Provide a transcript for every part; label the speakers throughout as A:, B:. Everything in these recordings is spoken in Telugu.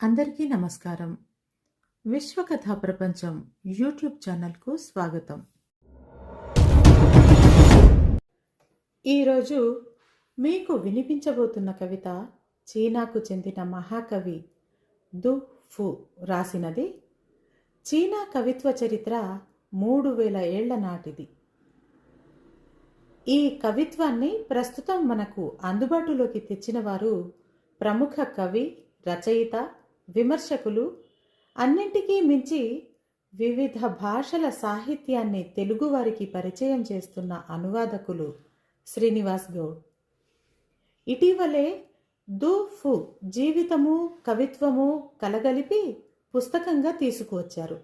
A: అందరికీ నమస్కారం. విశ్వకథా ప్రపంచం యూట్యూబ్ ఛానల్కు స్వాగతం. ఈరోజు మీకు వినిపించబోతున్న కవిత చీనాకు చెందిన మహాకవి దు ఫు రాసినది. చీనా కవిత్వ చరిత్ర మూడు వేల ఏళ్ళ నాటిది. ఈ కవిత్వాన్ని ప్రస్తుతం మనకు అందుబాటులోకి తెచ్చిన వారు ప్రముఖ కవి రచయిత విమర్శకులు అన్నింటికీ మించి వివిధ భాషల సాహిత్యాన్ని తెలుగువారికి పరిచయం చేస్తున్న అనువాదకులు శ్రీనివాస్ గౌడ్. ఇటీవలే దు ఫు జీవితము కవిత్వము కలగలిపి పుస్తకంగా తీసుకువచ్చారు.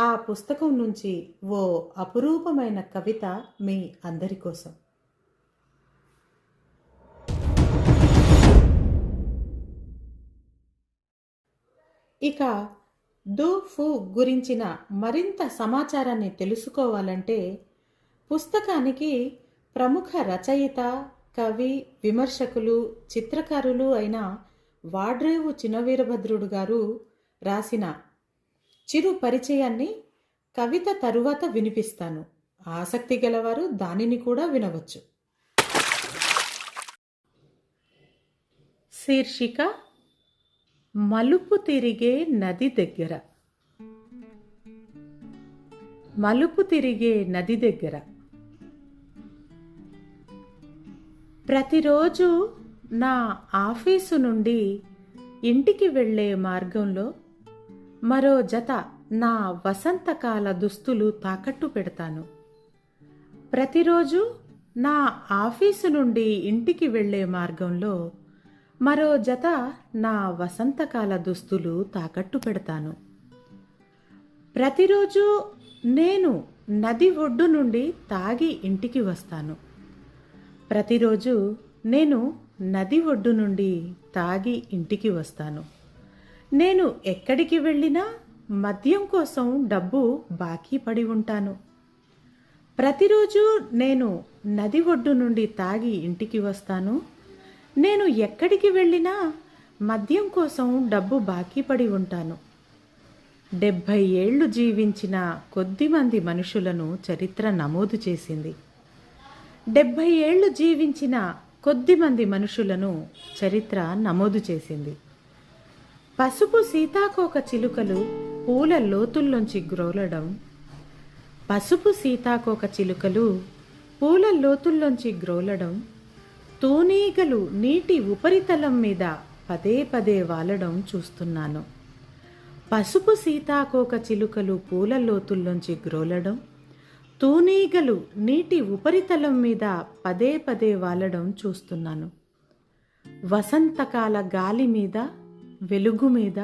A: ఆ పుస్తకం నుంచి ఓ అపురూపమైన కవిత మీ అందరి కోసం. ఇక డు ఫు గురించిన మరింత సమాచారాన్ని తెలుసుకోవాలంటే పుస్తకానికి ప్రముఖ రచయిత కవి విమర్శకులు చిత్రకారులు అయిన వాడ్రేవు చినవీరభద్రుడు గారు రాసిన చిరు పరిచయాన్ని కవిత తరువాత వినిపిస్తాను. ఆసక్తి గలవారు దానిని కూడా వినవచ్చు. శీర్షిక మలుపు తిరిగే నది దగ్గర. మలుపు తిరిగే నది దగ్గర. ప్రతిరోజు నా ఆఫీసు నుండి ఇంటికి వెళ్ళే మార్గంలో మరో జత నా వసంతకాల దుస్తులు తాకట్టు పెడతాను. ప్రతిరోజు నా ఆఫీసు నుండి ఇంటికి వెళ్ళే మార్గంలో మరో జత నా వసంతకాల దుస్తులు తాకట్టు పెడతాను. ప్రతిరోజు నేను నది ఒడ్డు నుండి తాగి ఇంటికి వస్తాను. ప్రతిరోజు నేను నది ఒడ్డు నుండి తాగి ఇంటికి వస్తాను. నేను ఎక్కడికి వెళ్ళినా మద్యం కోసం డబ్బు బాకీ పడి ఉంటాను. ప్రతిరోజు నేను నది ఒడ్డు నుండి తాగి ఇంటికి వస్తాను. నేను ఎక్కడికి వెళ్ళినా మద్యం కోసం డబ్బు బాకీ పడి ఉంటాను. డెబ్భై ఏళ్ళు జీవించిన కొద్దిమంది మనుషులను చరిత్ర నమోదు చేసింది. డెబ్భై ఏళ్ళు జీవించిన కొద్దిమంది మనుషులను చరిత్ర నమోదు చేసింది. పసుపు సీతాకోక చిలుకలు పూల లోతుల్లోంచి గ్రోలడం పసుపు సీతాకోక చిలుకలు పూల లోతుల్లోంచి గ్రోలడం తోనేగలు నీటి ఉపరితలం మీద పదే పదే వాలడం చూస్తున్నాను. పసుపు సీతాకోక చిలుకలు పూల లోతుల్లోంచి గ్రోలడం తూనీగలు నీటి ఉపరితలం మీద పదే పదే వాలడం చూస్తున్నాను. వసంతకాల గాలి మీద వెలుగు మీద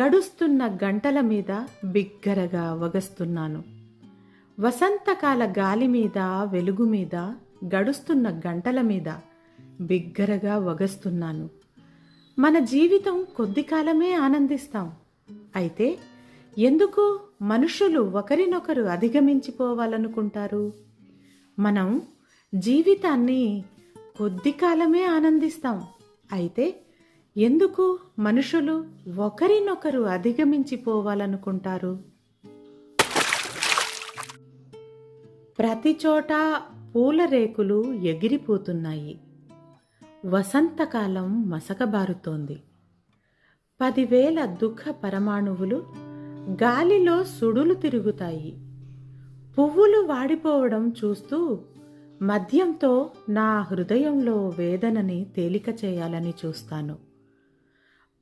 A: గడుస్తున్న గంటల మీద బిగ్గరగా వగస్తున్నాను. వసంతకాల గాలి మీద వెలుగు మీద గడుస్తున్న గంటల మీద బిగ్గరగా వగస్తున్నాను. మన జీవితం కొద్ది కాలమే ఆనందిస్తాం. అయితే ఎందుకు మనుషులు ఒకరినొకరు అధిగమించిపోవాలనుకుంటారు? మనం జీవితాన్ని కొద్ది కాలమే ఆనందిస్తాం. అయితే ఎందుకు మనుషులు ఒకరినొకరు అధిగమించిపోవాలనుకుంటారు? ప్రతి చోట పూల రేకులు ఎగిరిపోతున్నాయి. వసంతకాలం మసకబారుతోంది. పదివేల దుఃఖ పరమాణువులు గాలిలో సుడులు తిరుగుతాయి. పువ్వులు వాడిపోవడం చూస్తూ మద్యంతో నా హృదయంలో వేదనని తేలిక చేయాలని చూస్తాను.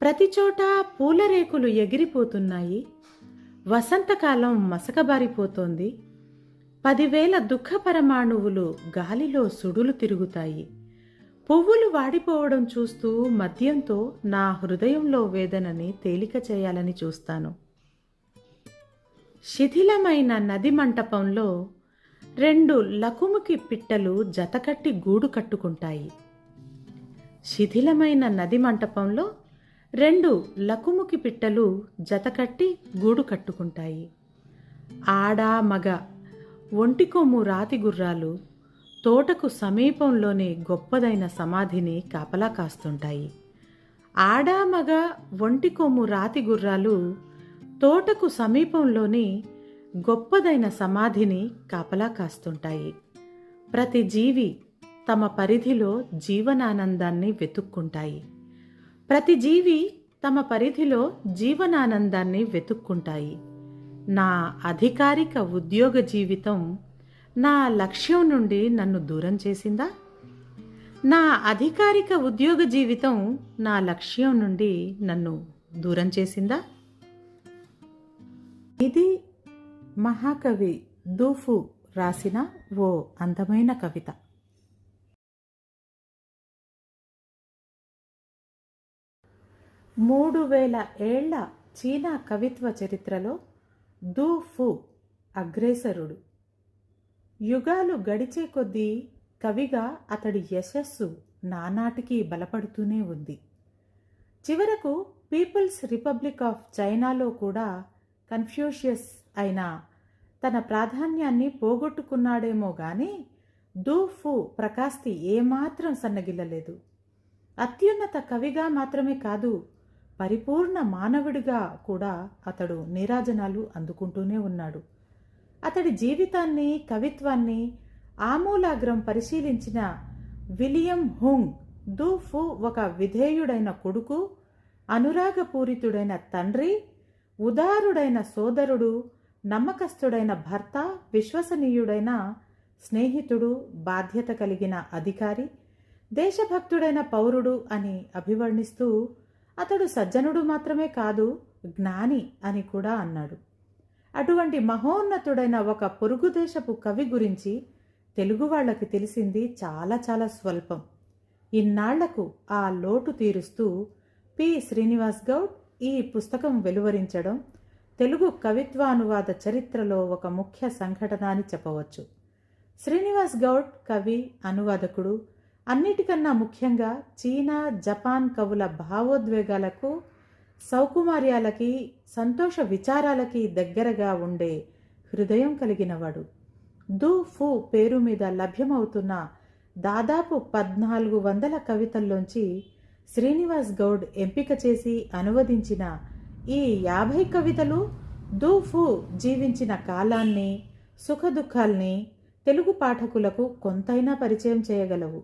A: ప్రతి చోట పూలరేకులు ఎగిరిపోతున్నాయి. వసంతకాలం మసకబారిపోతోంది. పదివేల దుఃఖ పరమాణువులు గాలిలో సుడులు తిరుగుతాయి. పువ్వులు వాడిపోవడం చూస్తూ మద్యంతో నా హృదయంలో వేదనని తేలిక చేయాలని చూస్తాను. శిథిలమైన నది మంటపంలో రెండు లకుముకి పిట్టలు జతకట్టి గూడు కట్టుకుంటాయి. శిథిలమైన నది మంటపంలో రెండు లకుముకి పిట్టలు జతకట్టి గూడు కట్టుకుంటాయి. ఆడ మగ ఒంటికొమ్ము రాతి గుర్రాలు తోటకు సమీపంలోనే గొప్పదైన సమాధిని కాపలా కాస్తుంటాయి. ఆడామగ ఒంటి కొమ్ము రాతి గుర్రాలు తోటకు సమీపంలోని గొప్పదైన సమాధిని కాపలా కాస్తుంటాయి. ప్రతి జీవి తమ పరిధిలో జీవనానందాన్ని వెతుక్కుంటాయి. ప్రతి జీవి తమ పరిధిలో జీవనానందాన్ని వెతుక్కుంటాయి. నా అధికారిక ఉద్యోగ జీవితం నా లక్ష్యం నుండి నన్ను దూరం చేసిందా? నా అధికారిక ఉద్యోగ జీవితం నా లక్ష్యం నుండి నన్ను దూరం చేసిందా? ఇది మహాకవి దూఫు రాసిన ఓ అందమైన కవిత. మూడు వేల ఏళ్ళ చీనా కవిత్వ చరిత్రలో దూఫు అగ్రేసరుడు. యుగాలు గడిచే కొద్దీ కవిగా అతడి యశస్సు నానాటికి బలపడుతూనే ఉంది. చివరకు పీపుల్స్ రిపబ్లిక్ ఆఫ్ చైనాలో కూడా కన్ఫ్యూషియస్ అయిన తన ప్రాధాన్యాన్ని పోగొట్టుకున్నాడేమో గాని దూఫు ప్రకాస్తి ఏమాత్రం సన్నగిల్లలేదు. అత్యున్నత కవిగా మాత్రమే కాదు పరిపూర్ణ మానవుడిగా కూడా అతడు నీరాజనాలు అందుకుంటూనే ఉన్నాడు. అతడి జీవితాన్ని కవిత్వాన్ని ఆమూలాగ్రం పరిశీలించిన విలియం హుంగ్ దూఫు ఒక విధేయుడైన కొడుకు అనురాగపూరితుడైన తండ్రి ఉదారుడైన సోదరుడు నమ్మకస్తుడైన భర్త విశ్వసనీయుడైన స్నేహితుడు బాధ్యత కలిగిన అధికారి దేశభక్తుడైన పౌరుడు అని అభివర్ణిస్తూ అతడు సజ్జనుడు మాత్రమే కాదు జ్ఞాని అని కూడా అన్నాడు. అటువంటి మహోన్నతుడైన ఒక పొరుగుదేశపు కవి గురించి తెలుగు వాళ్ళకి తెలిసింది చాలా చాలా స్వల్పం. ఇన్నాళ్ళకు ఆ లోటు తీరుస్తూ పి. శ్రీనివాస్ గౌడ్ ఈ పుస్తకం వెలువరించడం తెలుగు కవిత్వానువాద చరిత్రలో ఒక ముఖ్య సంఘటన అని చెప్పవచ్చు. శ్రీనివాస్ గౌడ్ కవి అనువాదకుడు అన్నిటికన్నా ముఖ్యంగా చీనా జపాన్ కవుల భావోద్వేగాలకు సౌకుమార్యాలకి సంతోష విచారాలకి దగ్గరగా ఉండే హృదయం కలిగినవాడు. దు ఫు పేరు మీద లభ్యమవుతున్న దాదాపు పద్నాలుగు వందల కవితల్లోంచి శ్రీనివాస్ గౌడ్ ఎంపిక చేసి అనువదించిన ఈ యాభై కవితలు దు ఫు జీవించిన కాలాన్ని సుఖదుఖాల్ని తెలుగు పాఠకులకు కొంతైనా పరిచయం చేయగలవు.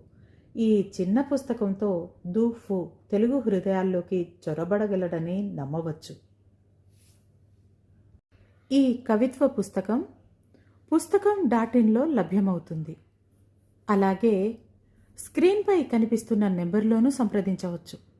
A: ఈ చిన్న పుస్తకంతో దూఫు తెలుగు హృదయాల్లోకి చొరబడగలడని నమ్మవచ్చు. ఈ కవిత్వ పుస్తకం పుస్తకం డాట్ ఇన్లో లభ్యమవుతుంది. అలాగే స్క్రీన్పై కనిపిస్తున్న నెంబర్లోనూ సంప్రదించవచ్చు.